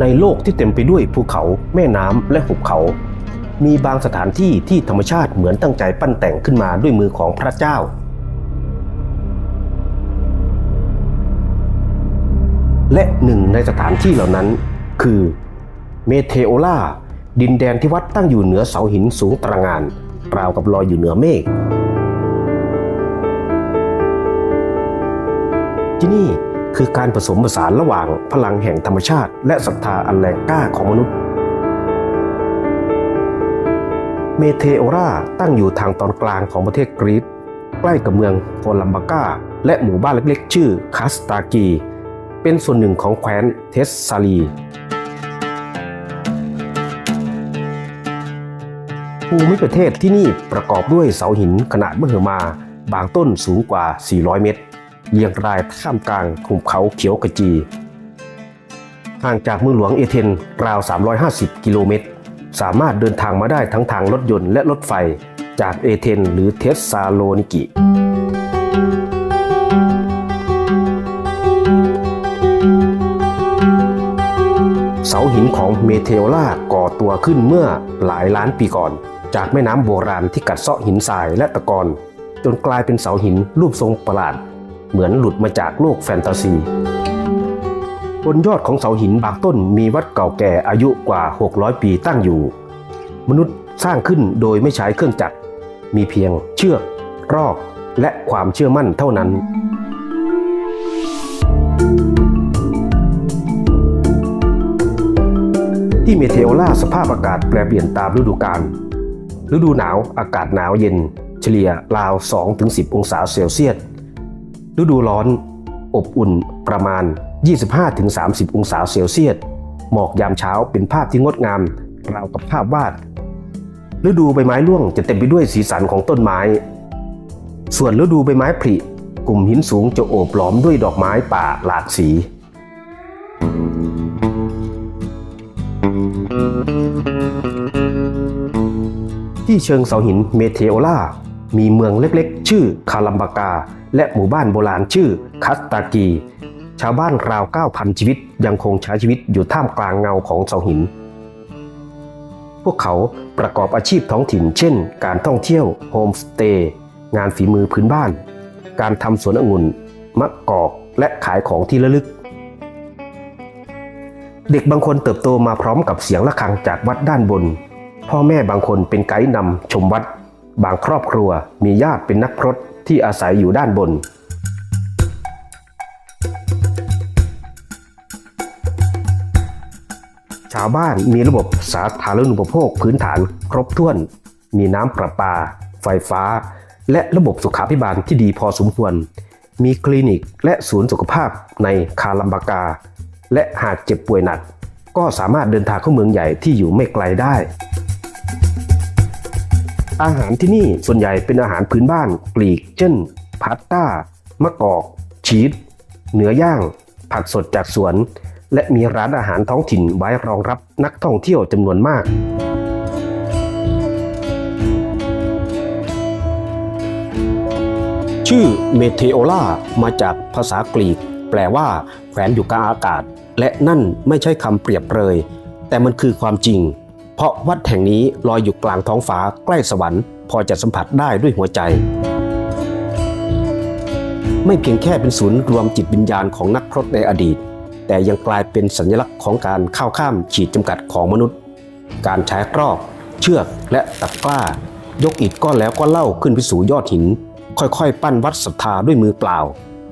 ในโลกที่เต็มไปด้วยภูเขา แม่น้ำและหุบเขา มีบางสถานที่ที่ธรรมชาติเหมือนตั้งใจปั้นแต่งขึ้นมาด้วยมือของพระเจ้า และหนึ่งในสถานที่เหล่านั้น คือเมเทโอลาดินแดนที่วัดตั้งอยู่เหนือเสาหินสูงตระงานราวกับลอยอยู่เหนือเมฆที่นี่ คือการผสมผสานระหว่างพลังแห่งธรรมชาติ และศรัทธาอันแรงกล้าของมนุษย์ เมเทโอราตั้งอยู่ทางตอนกลางของประเทศกรีซใกล้กับเมืองโคลัมบากาและหมู่บ้านเล็กๆ ชื่อคาสตากี เป็นส่วนหนึ่งของแคว้นเทสซาลีภูมิประเทศที่นี่ประกอบด้วยเสาหินขนาดมหึมา บางต้นสูงกว่า 400 เมตร เรียงรายท่ามกลางหุบเขาเขียวกระจีห่างจากเมืองหลวงเอเธนราว 350 กิโลเมตร สามารถเดินทางมาได้ทั้งทางรถยนต์และรถไฟจากเอเธนหรือเทสซาโลนิกิเสาหินของเมเทโอลาก่อตัวขึ้นเมื่อหลายล้านปีก่อน จากแม่น้ำโบราณที่กัดเซาะหินทรายและตะกอนจนกลายเป็นเสาหินรูปทรงประหลาด เหมือนหลุดมาจากโลกแฟนตาซี บนยอดของเสาหินบางต้นมีวัดเก่าแก่อายุกว่า 600 ปีตั้งอยู่ มนุษย์สร้างขึ้นโดยไม่ใช้เครื่องจักร มีเพียงเชือก รอก และความเชื่อมั่นเท่านั้นที่เมเทโอลาสภาพอากาศแปรเปลี่ยนตามฤดูกาล ฤดูหนาวอากาศหนาวเย็น เฉลี่ยราว 2-10 องศาเซลเซียส ฤดูร้อน อบอุ่นประมาณ 25-30 องศาเซลเซียส หมอกยามเช้าเป็นภาพที่งดงามราวกับภาพวาด ฤดูใบไม้ร่วงจะเต็มไปด้วยสีสันของต้นไม้ ส่วนฤดูใบไม้ผลิกลุ่มหินสูงจะโอบล้อมด้วยดอกไม้ป่าหลากสี ที่เชิงเสาหินเมเทโอลา มีเมืองเล็กๆ ชื่อคาลัมบากา และหมู่บ้านโบราณชื่อคัสตากี ชาวบ้านราว 9,000 ชีวิตยังคงใช้ชีวิตอยู่ท่ามกลางเงาของเสาหิน พวกเขาประกอบอาชีพท้องถิ่น เช่น การท่องเที่ยวโฮมสเตย์งานฝีมือพื้นบ้าน การทำสวนองุ่นมะกอกและขายของที่ระลึก เด็กบางคนเติบโตมาพร้อมกับเสียงะระฆังจากวัดด้านบน พ่อแม่บางคนเป็นไกด์นำชมวัด บางครอบครัวมีญาติเป็นนักพรตที่อาศัยอยู่ด้านบน ชาวบ้านมีระบบสาธารณูปโภคพื้นฐานครบถ้วน มีน้ำประปา ไฟฟ้า และระบบสุขาภิบาลที่ดีพอสมควร มีคลินิกและศูนย์สุขภาพในคาลัมบากา และหากเจ็บป่วยหนัก ก็สามารถเดินทางเข้าเมืองใหญ่ที่อยู่ไม่ไกลได้ อาหารที่นี่ส่วนใหญ่เป็นอาหารพื้นบ้านกลีก เช่นพาสต้ามะกอก ชีสเนื้อย่าง ผักสดจากสวน และมีร้านอาหารท้องถิ่นไว้รองรับนักท่องเที่ยวจำนวนมากชื่อเมเทโอลามาจากภาษากรีก แปลว่าแขวนอยู่กลางอากาศ และนั่นไม่ใช่คำเปรียบเปรย แต่มันคือความจริง เพราะวัดแห่งนี้ลอยอยู่กลางท้องฟ้าใกล้สวรรค์ พอจะสัมผัสได้ด้วยหัวใจ ไม่เพียงแค่เป็นศูนย์รวมจิตวิญญาณของนักพรตในอดีต แต่ยังกลายเป็นสัญลักษณ์ของการข้าวข้ามขีดจำกัดของมนุษย์ การใช้กรอกเชือกและตะกร้า ยกอิฐก้อนแล้วก็เล่าขึ้นไปสู่ยอดหิน ค่อยๆ ปั้นวัดศรัทธาด้วยมือเปล่า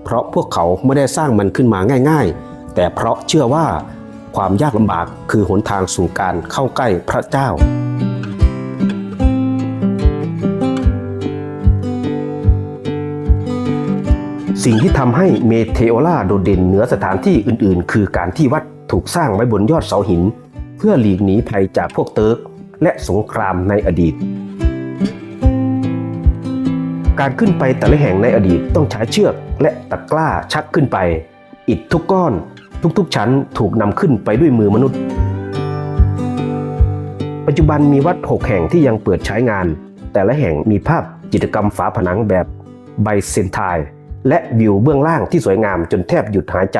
เพราะพวกเขาไม่ได้สร้างมันขึ้นมาง่าย ๆ แต่เพราะเชื่อว่า ความยากลำบากคือหนทางสู่การเข้าใกล้พระเจ้า สิ่งที่ทำให้เมเทโอลาโดดเด่นเหนือสถานที่อื่นๆ คือการที่วัดถูกสร้างไว้บนยอดเสาหิน เพื่อหลีกหนีภัยจากพวกเติร์กและสงครามในอดีต การขึ้นไปแต่ละแห่งในอดีตต้องใช้เชือกและตะกร้าชักขึ้นไป อิฐทุกก้อน ทุกๆ ชั้นถูกนำขึ้นไปด้วยมือมนุษย์ ปัจจุบันมีวัดหกแห่งที่ยังเปิดใช้งาน แต่ละแห่งมีภาพจิตรกรรมฝาผนังแบบไบเซนทายและวิวเบื้องล่างที่สวยงามจนแทบหยุดหายใจ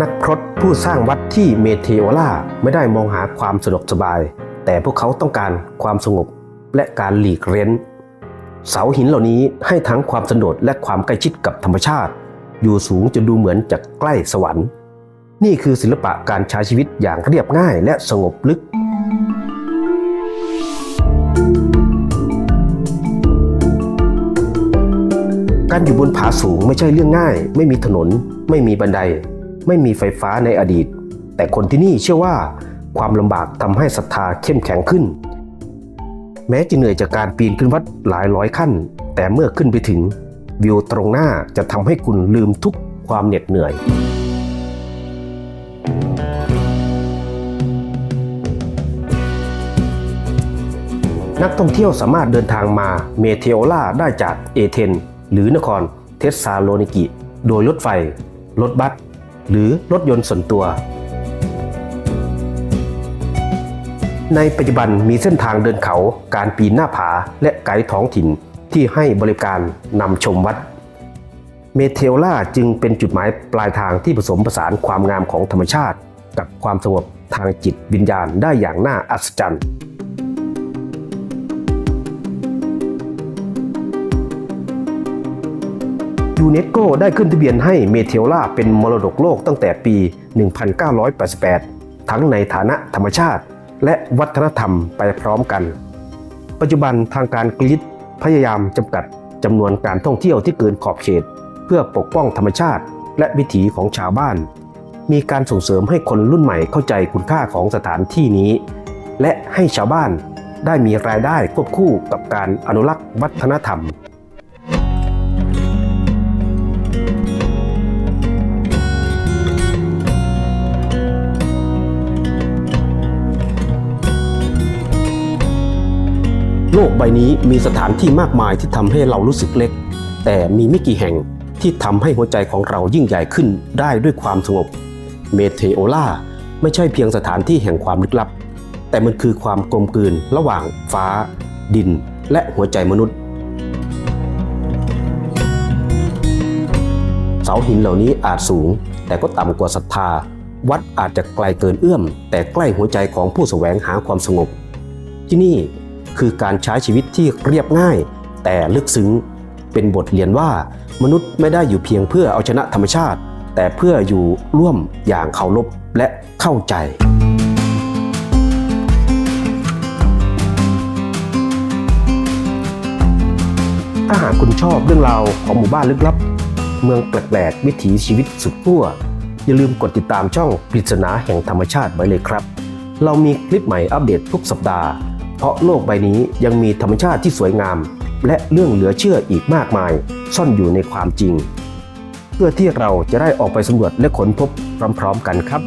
นักพรตผู้สร้างวัดที่เมเทโอล่าไม่ได้มองหาความสะดวกสบาย แต่พวกเขาต้องการความสงบและการหลีกเร้น เสาหินเหล่านี้ให้ทั้งความสนดและความใกล้ชิดกับธรรมชาติ อยู่สูงจนดูเหมือนจะใกล้สวรรค์ นี่คือศิลปะการใช้ชีวิตอย่างเรียบง่ายและสงบลึกการอยู่บนผาสูงไม่ใช่เรื่องง่าย ไม่มีถนน ไม่มีบันได ไม่มีไฟฟ้าในอดีต แต่คนที่นี่เชื่อว่า ความลำบากทำให้ศรัทธาเข้มแข็งขึ้น แม้จะเหนื่อยจากการปีนขึ้นวัดหลายร้อยขั้น แต่เมื่อขึ้นไปถึงวิวตรงหน้าจะทำให้คุณลืมทุกความเหน็ดเหนื่อย นักท่องเที่ยวสามารถเดินทางมาเมเทโอลาได้จากเอเธนหรือนครเทสซาโลนิกิ โดยรถไฟ รถบัส หรือรถยนต์ส่วนตัว ในปัจจุบันมีเส้นทางเดินเขา การปีนหน้าผา และไกด์ท้องถิ่นที่ให้บริการนำชมวัด เมเทโอลาจึงเป็นจุดหมายปลายทางที่ผสมผสานความงามของธรรมชาติ กับความสงบทางจิตวิญญาณได้อย่างน่าอัศจรรย์ยูเนสโกได้ขึ้นทะเบียนให้เมเทโอลาเป็นมรดกโลกตั้งแต่ปี 1988 ทั้งในฐานะธรรมชาติ และวัฒนธรรมไปพร้อมกัน ปัจจุบันทางการกรีซพยายามจำกัดจำนวนการท่องเที่ยวที่เกินขอบเขต เพื่อปกป้องธรรมชาติ และวิถีของชาวบ้าน มีการส่งเสริมให้คนรุ่นใหม่เข้าใจคุณค่าของสถานที่นี้ และให้ชาวบ้านได้มีรายได้ควบคู่กับการอนุรักษ์วัฒนธรรม โลกใบนี้มีสถานที่มากมายที่ทำให้เรารู้สึกเล็ก แต่มีไม่กี่แห่งที่ทำให้หัวใจของเรายิ่งใหญ่ขึ้นได้ด้วยความสงบ เมเทโอลาไม่ใช่เพียงสถานที่แห่งความลึกลับ แต่มันคือความกลมกลืนระหว่างฟ้า ดิน และหัวใจมนุษย์ เสาหินเหล่านี้อาจสูง แต่ก็ต่ำกว่าศรัทธา วัดอาจจะไกลเกินเอื้อม แต่ใกล้หัวใจของผู้แสวงหาความสงบ ที่นี่ คือการใช้ชีวิตที่เรียบง่าย แต่ลึกซึ้ง เป็นบทเรียนว่ามนุษย์ไม่ได้อยู่เพียงเพื่อเอาชนะธรรมชาติ แต่เพื่ออยู่ร่วมอย่างเคารพและเข้าใจถ้าหากคุณชอบเรื่องราวของหมู่บ้านลึกลับ เมืองแปลกๆวิถีชีวิตสุดขั้วอย่าลืมกดติดตามช่องปริศนาแห่งธรรมชาติไว้เลยครับ เรามีคลิปใหม่อัปเดตทุกสัปดาห์ เพราะโลกใบนี้ยังมีธรรมชาติที่สวยงาม และเรื่องเหลือเชื่ออีกมากมาย ซ่อนอยู่ในความจริง เพื่อที่เราจะได้ออกไปสำรวจและค้นพบพร้อมๆกันครับ